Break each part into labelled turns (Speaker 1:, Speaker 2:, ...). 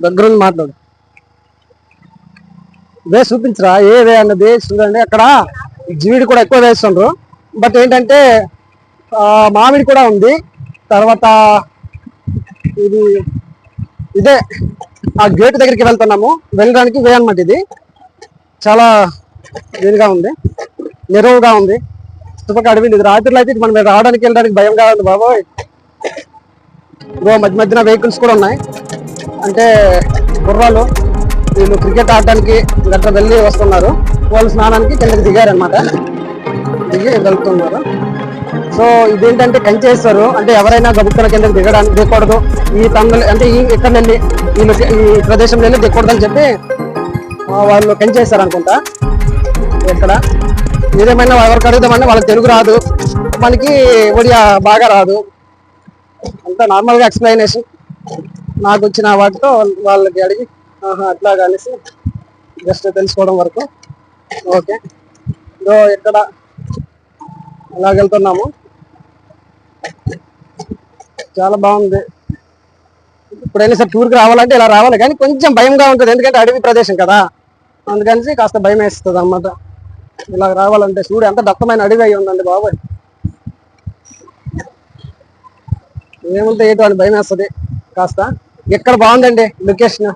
Speaker 1: దగ్గర మాట్లాడు. వే చూపించరా? ఏ వే అన్నది చూడండి. అక్కడ జీవిడి కూడా ఎక్కువ వేస్తుండ్రు. బట్ ఏంటంటే ఆ, మామిడి కూడా ఉంది. తర్వాత ఇది ఇదే ఆ గేట్ దగ్గరికి వెళ్తున్నాము. వెళ్ళడానికి వే అనమాట ఇది. చాలా వేరుగా ఉంది. నిరవుగా ఉంది. చుట్టుపక్కల అడవి ఇది. రాత్రిలో అయితే మనం రావడానికి వెళ్ళడానికి భయంగా ఉంది బాబోయ్. ఇగో మధ్య మధ్యన వెహికల్స్ కూడా ఉన్నాయి. అంటే గుర్రాలు వీళ్ళు క్రికెట్ ఆడడానికి గట్రా వెళ్ళి వస్తున్నారు. వాళ్ళు స్నానానికి కిందకి దిగారనమాట దిగి వెళ్తున్నారు. సో ఇదేంటంటే కంచేస్తారు అంటే ఎవరైనా గబుక్కల కిందకి దిగడానికి దిగకూడదు. ఈ తందలు అంటే ఈ ఇక్కడ వెళ్ళి ఈ ఈ ప్రదేశంలో వెళ్ళి దిగకూడదు అని చెప్పి వాళ్ళు కంచేస్తారు అనుకుంటా. ఇక్కడ ఏదేమైనా ఎవరికి అడుగుదామంటే వాళ్ళకి తెలుగు రాదు. మనకి ఒడియా బాగా రాదు. అంతా నార్మల్గా ఎక్స్ప్లెయినేషన్ నాకు వచ్చిన వాటితో వాళ్ళకి అడిగి ఆహా అట్లా అనేసి జస్ట్ తెలుసుకోవడం వరకు. ఓకే. ఇదో ఎక్కడ అలా వెళ్తున్నాము చాలా బాగుంది. ఇప్పుడైనా సరే టూర్కి రావాలంటే ఇలా రావాలి కానీ కొంచెం భయంగా ఉంటుంది. ఎందుకంటే అడవి ప్రదేశం కదా. అందుకని కాస్త భయం వేస్తుంది అనమాట ఇలా రావాలంటే చూడు ఎంత దత్తమైన అడవి అయి ఉందండి బాబాయ్. ఏముంటే ఏంటో అని భయం వేస్తుంది కాస్త. ఎక్కడ బాగుందండి లొకేషన్?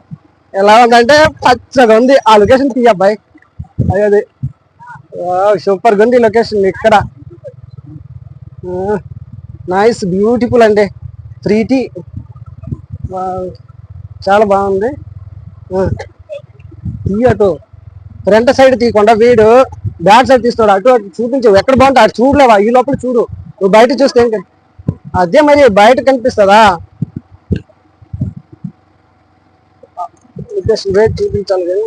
Speaker 1: ఎలా ఉందంటే పచ్చగా ఉంది. ఆ లొకేషన్ తీయబ్బాయి అదే. సూపర్గా ఉంది లొకేషన్ ఇక్కడ. నైస్ బ్యూటిఫుల్ అండి. త్రీ టీ చాలా బాగుంది. తీ అటు. ఫ్రంట్ సైడ్ తీయకుండా వీడు బ్యాక్ సైడ్ తీస్తాడు. అటు అటు చూపించు. ఎక్కడ బాగుంటే అటు చూడలేవా? ఈ లోపల చూడు. నువ్వు బయట చూస్తే ఏం అదే మరి బయట కనిపిస్తుందా? జస్ట్ వెయిట్ చూపించాలి కదా.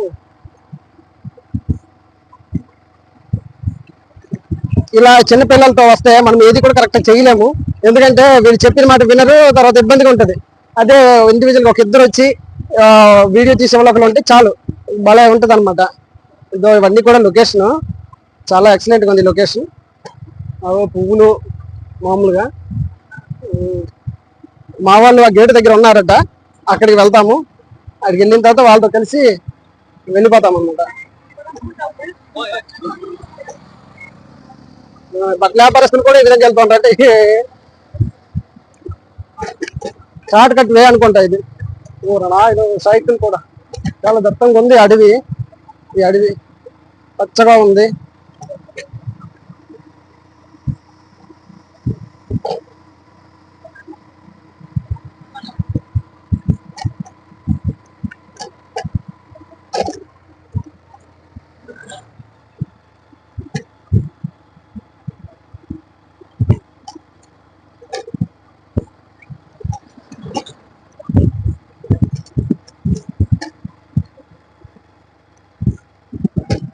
Speaker 1: ఇలా చిన్న పిల్లలతో వస్తే మనం ఏది కూడా కరెక్ట్ చేయలేము. ఎందుకంటే వీళ్ళు చెప్పిన మాట వినరు తర్వాత ఇబ్బందిగా ఉంటుంది. అదే ఇండివిజువల్ ఒక ఇద్దరు వచ్చి వీడియో తీసే వాళ్ళు ఒకరు ఉంటే చాలు. భలే ఉంటుంది అనమాట ఇదో ఇవన్నీ కూడా లొకేషన్ చాలా ఎక్సలెంట్గా ఉంది లొకేషన్ అవో పువ్వులు మామూలుగా. మా వాళ్ళు ఆ గేట్ దగ్గర ఉన్నారట. అక్కడికి వెళ్తాము. అక్కడికి వెళ్ళిన తర్వాత వాళ్ళతో కలిసి వెళ్ళిపోతాం అనమాట బట్టల వ్యాపారస్తులు కూడా ఈ విధంగా వెళ్తుంటారు అంటే షార్ట్ కట్ వే అనుకుంటా ఇది. ఊరనా? ఇది సైకిల్ కూడా. చాలా దట్టంగా ఉంది అడవి. ఈ అడవి పచ్చగా ఉంది.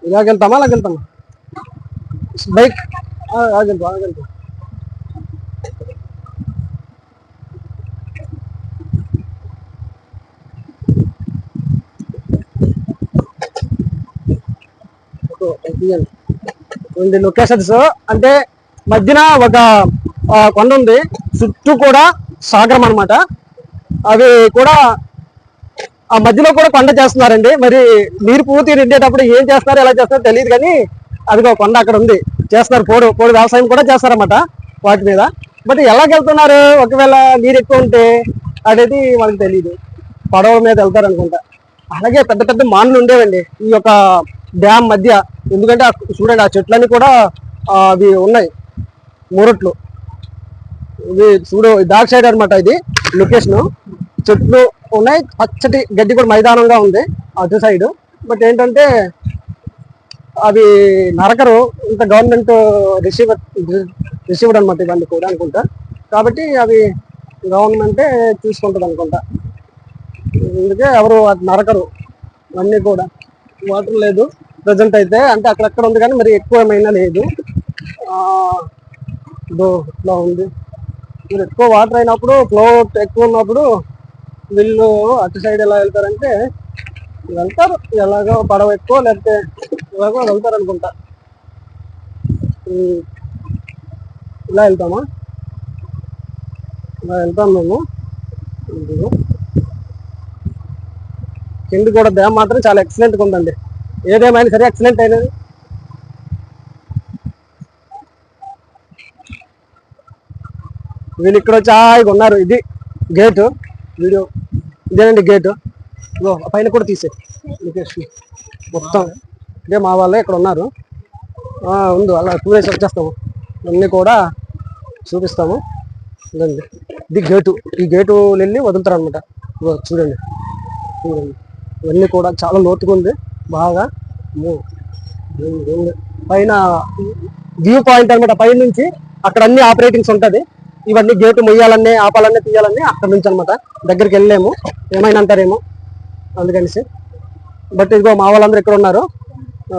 Speaker 1: ఇలాగ వెళ్తామా అలాగ వెళ్తామా బైక్ ఆగెళ్తాం ఆగెళ్తాం రెండు లొకేషన్స్ అంటే మధ్యన ఒక కొండ ఉంది. చుట్టూ కూడా సాగరం అన్నమాట. అవి కూడా ఆ మధ్యలో కూడా కొండ చేస్తున్నారండి. మరి నీరు పూర్తి నిండేటప్పుడు ఏం చేస్తారో ఎలా చేస్తారో తెలియదు కానీ అదిగో కొండ అక్కడ ఉంది. చేస్తున్నారు పోడు పోడు వ్యవసాయం కూడా చేస్తారన్నమాట వాటి మీద. బట్ ఎలాగెళ్తున్నారు? ఒకవేళ నీరు ఎక్కువ ఉంటే అనేది మనకు తెలియదు పడవ మీద వెళ్తారు అనుకుంటా అలాగే పెద్ద పెద్ద మానులు ఉండేవండి. ఈ యొక్క డ్యామ్ మధ్య. ఎందుకంటే చూడండి ఆ చెట్లన్నీ కూడా అవి ఉన్నాయి. మురట్లు. ఇది చూడు డార్క్ సైడ్ అనమాట ఇది. లొకేషన్ చెట్లు ఉన్నాయి. పచ్చటి గడ్డి కూడా మైదానంగా ఉంది అటు సైడ్. బట్ ఏంటంటే అవి నరకరు. ఇంత గవర్నమెంట్ రిసీవ్ రిసీవ్డ్ అనమాట ఇవన్నీ కూడా అనుకుంటా. కాబట్టి అవి గవర్నమెంటే చూసుకుంటుంది అనుకుంటా. అందుకే ఎవరు అది నరకరు. అన్నీ కూడా. వాటర్ లేదు. ప్రజెంట్ అయితే అంటే అక్కడక్కడ ఉంది కానీ మరి ఎక్కువ ఏమైనా లేదు. ఇదో ఇట్లా ఉంది. మీరు ఎక్కువ వాటర్ అయినప్పుడు ఫ్లో ఎక్కువ ఉన్నప్పుడు వీళ్ళు అటు సైడ్ ఎలా వెళ్తారంటే వెళ్తారు. ఎలాగో పడవ ఎక్కువ లేకపోతే ఎలాగో వెళ్తారు అనుకుంటా. ఇలా వెళ్తామా? ఇలా వెళ్తాం మేము.
Speaker 2: కింద కూడా డ్యామ్ మాత్రం చాలా ఎక్సలెంట్గా ఉందండి. ఏ ఉందండి ఏదేమైనా సరే ఎక్సలెంట్ అయినది. వీళ్ళు ఇక్కడ వచ్చి హాయిగా ఉన్నారు. ఇది గేటు వీడియో. ఇదేనండి గేటు. ఇగో ఆ పైన కూడా తీసే లొకేషన్ మొత్తం. ఇదే మా వాళ్ళే ఇక్కడ ఉన్నారు. ఉంది. అలా టూరేసి వచ్చేస్తాము అన్నీ కూడా చూపిస్తాము. ఇదండి. ఇది గేటు. ఈ గేటు వెళ్ళి వదులుతారు అనమాట చూడండి. చూడండి. ఇవన్నీ కూడా చాలా లోతుగా ఉంది. బాగా పైన వ్యూ పాయింట్ అనమాట పైనుంచి అక్కడ అన్ని ఆపరేటింగ్స్ ఉంటుంది. ఇవన్నీ గేటు మొయ్యాలన్నీ ఆపాలన్నీ తీయాలన్నీ అక్కడ నుంచి అనమాట దగ్గరికి వెళ్ళలేము. ఏమైనా అంటారేమో? అందుకనిసి. బట్ ఇదిగో మా వాళ్ళందరూ ఇక్కడ ఉన్నారు?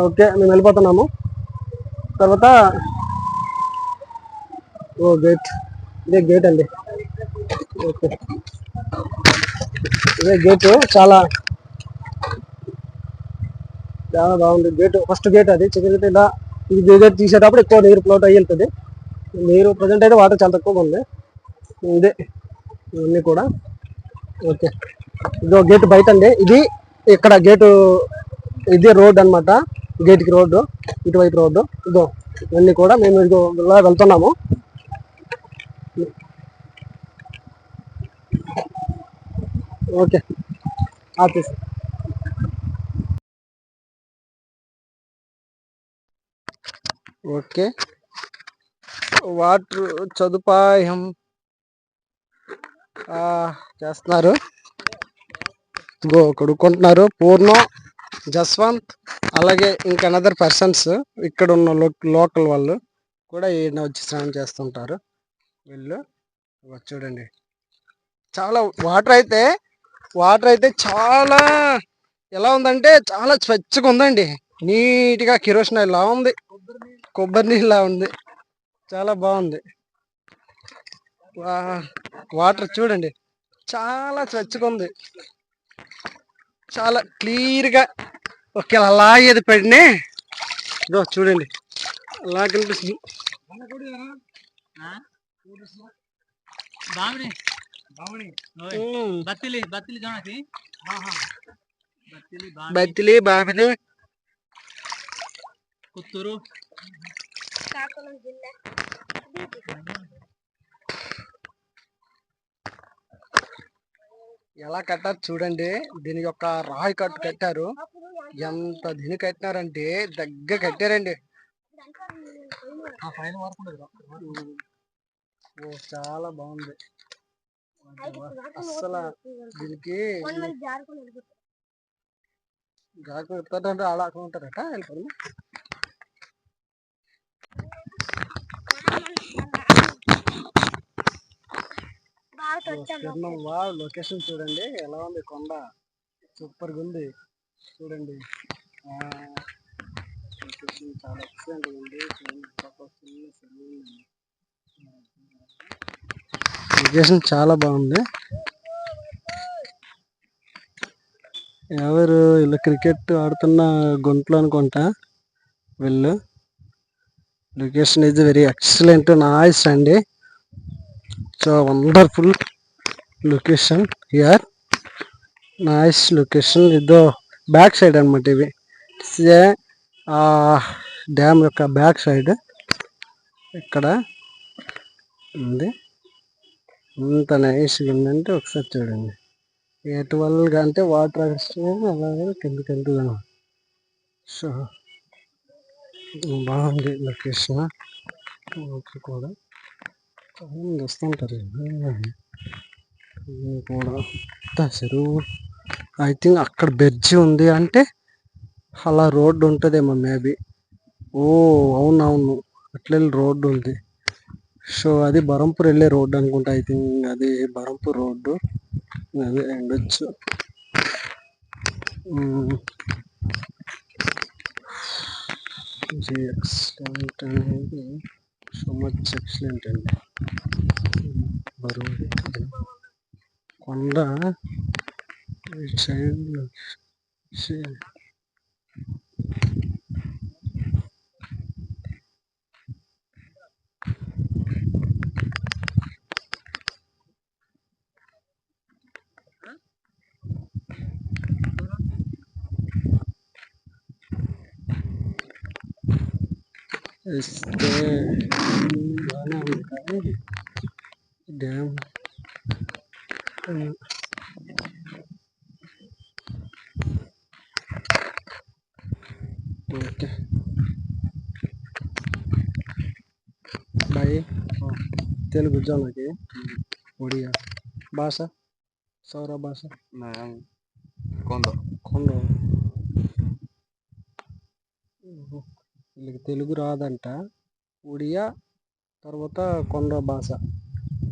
Speaker 2: ఓకే మేము వెళ్ళిపోతున్నాము. తర్వాత ఓ గేట్. ఇదే గేట్ అండి. ఓకే. ఇదే గేటు చాలా చాలా బాగుంది. గేట్ ఫస్ట్ గేట్ అది. చికెన్ గేట్ ఇలా ఇది గేట్ తీసేటప్పుడు ఎక్కువ నీరు ఫ్లోట్ అయ్యి వెళ్తుంది. మీరు ప్రజెంట్ అయితే వాటర్ చాలా తక్కువగా ఉంది. ఇదే ఇవన్నీ కూడా. ఓకే. ఇదో గేట్ బయట అండి. ఇది ఇక్కడ గేటు ఇది రోడ్ అన్నమాట. గేట్కి రోడ్డు ఇటువైపు రోడ్డు ఇదో ఇవన్నీ కూడా మేము ఇదో ఇలా వెళ్తున్నాము. ఓకే. ఆఫీస్. ఓకే. వాటర్ సదుపాయం చేస్తున్నారు. ఇదిగో కడుక్కుంటున్నారు. పూర్ణం జస్వంత్ అలాగే ఇంకా అనదర్ పర్సన్స్ ఇక్కడ ఉన్న లోకల్ వాళ్ళు కూడా ఈయన వచ్చి స్నానం చేస్తుంటారు. వీళ్ళు చూడండి. చాలా వాటర్ అయితే వాటర్ అయితే చాలా ఎలా ఉందంటే చాలా స్వచ్ఛగా ఉందండి. నీట్గా కిరోసిన ఇలా ఉంది. కొబ్బరి నీళ్ళ ఉంది. చాలా బాగుంది. వా- వాటర్ చూడండి. చాలా స్వచ్ఛగా ఉంది. చాలా క్లియర్గా ఓకే అలాగేది పడినే ఇదో చూడండి. అలా కనిపిస్తుంది.
Speaker 3: బత్తిలి బత్తిలి జానకి.
Speaker 2: ఎలా కట్టారు చూడండి. దీని యొక్క రాయి కట్టు కట్టారు. ఎంత దీని కట్టినారంటే దగ్గర కట్టారండి.
Speaker 3: ఆ పైన.
Speaker 2: ఓ చాలా బాగుంది. అసలు దీనికి గాకు ఎత్తారంటే అలా ఉంటారట వెళ్ళిపోయి వా లొకేషన్ చూడండి. ఎలా ఉంది కొండ? సూపర్గా ఉంది. చూడండి. లొకేషన్ చాలా ఎక్సలెంట్ ఉంది. చూడండి లొకేషన్ చాలా బాగుంది. ఎవరు ఇలా క్రికెట్ ఆడుతున్న గుంట్లో అనుకుంటా? వీళ్ళు. లొకేషన్ ఇది వెరీ ఎక్సలెంట్ నాయిస్ అండి. So wonderful location here nice location ఇదో బ్యాక్ సైడ్ అనమాట ఇవి. డ్యామ్ యొక్క బ్యాక్ సైడ్ ఇక్కడ ఉంది. ఇంత నైస్గా ఉందంటే ఒకసారి చూడండి. ఎటువల్గా అంటే వాటర్ అలాగే కిందకి వెళ్తుంది సో బాగుంది లొకేషన్ కూడా. వస్తుంటారు కూడా చెరువు ఐ థింక్ అక్కడ బెర్జి ఉంది అంటే అలా రోడ్డు ఉంటుందేమో మేబీ ఓ అవునవును. అట్లా రోడ్డు ఉంది. సో అది బరంపూర్ వెళ్ళే రోడ్డు అనుకుంటా. ఐ థింక్ అది బరంపూర్ రోడ్డు. అది ఉండొచ్చు. ఎక్సలెంట్ అనేది సో మచ్ ఎక్సలెంట్ అండి Cuando ¿eh? el este. బాగానే ఉంది కానీ డ్యామ్ ఓకే బాయ్ తెలుగు జోనకి ఒడియా భాష సౌర భాష కొండ కొండ వీళ్ళకి తెలుగు రాదంట. ఒడియా తర్వాత కొండ భాష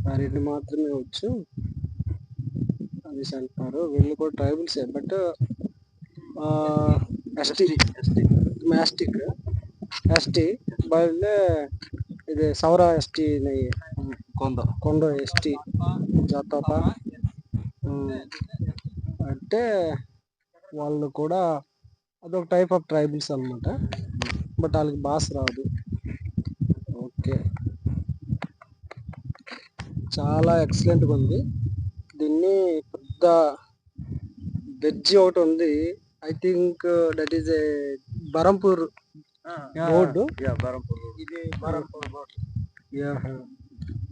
Speaker 2: ఆ రెండు మాత్రమే వచ్చు. అనేసి అంటున్నారు వీళ్ళు కూడా ట్రైబల్సే బట్ ఎస్టీ మ్యాస్టిక్ ఎస్టీ బట్ ఇది సౌర ఎస్టీ
Speaker 3: కొంద
Speaker 2: కొండ. ఎస్టీ జాతప. అంటే వాళ్ళు కూడా అదొక టైప్ ఆఫ్ ట్రైబల్స్ అన్నమాట. బట్ వాళ్ళకి భాష రాదు. ఓకే. చాలా ఎక్సలెంట్గా ఉంది. దీన్ని పెద్ద బ్రిడ్జ్ ఒకటి ఉంది. I think that is a Berhampur road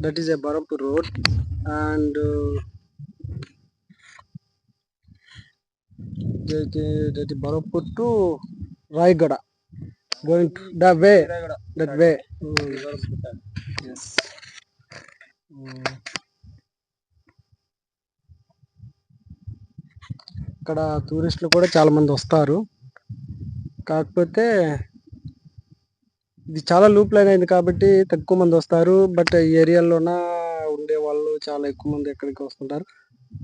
Speaker 2: that is a Berhampur road and that ఈ Berhampur to Rayagada going the way that way Yes. ఇక్కడ టూరిస్టులు కూడా చాలా మంది వస్తారు. కాకపోతే ఇది చాలా లూప్ లైన్ అయింది కాబట్టి తక్కువ మంది వస్తారు. బట్ ఈ ఏరియాలోన ఉండే వాళ్ళు చాలా ఎక్కువ మంది ఇక్కడికి వస్తుంటారు.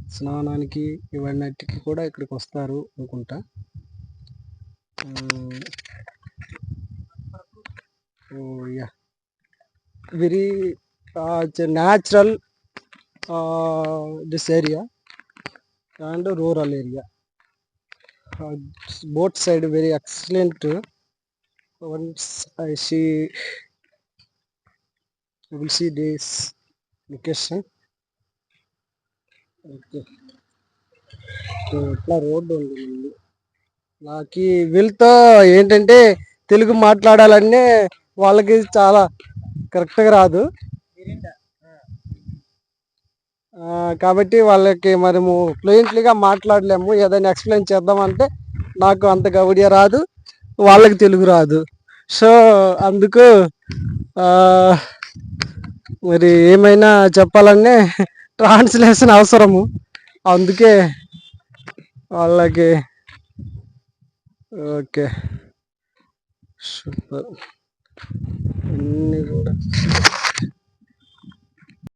Speaker 2: స్నానానికి ఇవన్నిటికి కూడా ఇక్కడికి వస్తారు అనుకుంటా. Yeah. Very natural this area and rural area both side very excellent once I see will see this location okay ఇట్లా రోడ్డు ఉంది ముందు నాకు వీళ్ళతో ఏంటంటే తెలుగు మాట్లాడాలనే వాళ్ళకి చాలా కరెక్ట్గా రాదు. కాబట్టి వాళ్ళకి మనము ఫ్లూయెంట్లీగా మాట్లాడలేము. ఏదైనా ఎక్స్ప్లెయిన్ చేద్దామంటే నాకు అంత గౌడియ రాదు వాళ్ళకి తెలుగు రాదు. సో అందుకు మరి ఏమైనా చెప్పాలనే ట్రాన్స్లేషన్ అవసరము. అందుకే వాళ్ళకి ఓకే. సూపర్. అన్నీ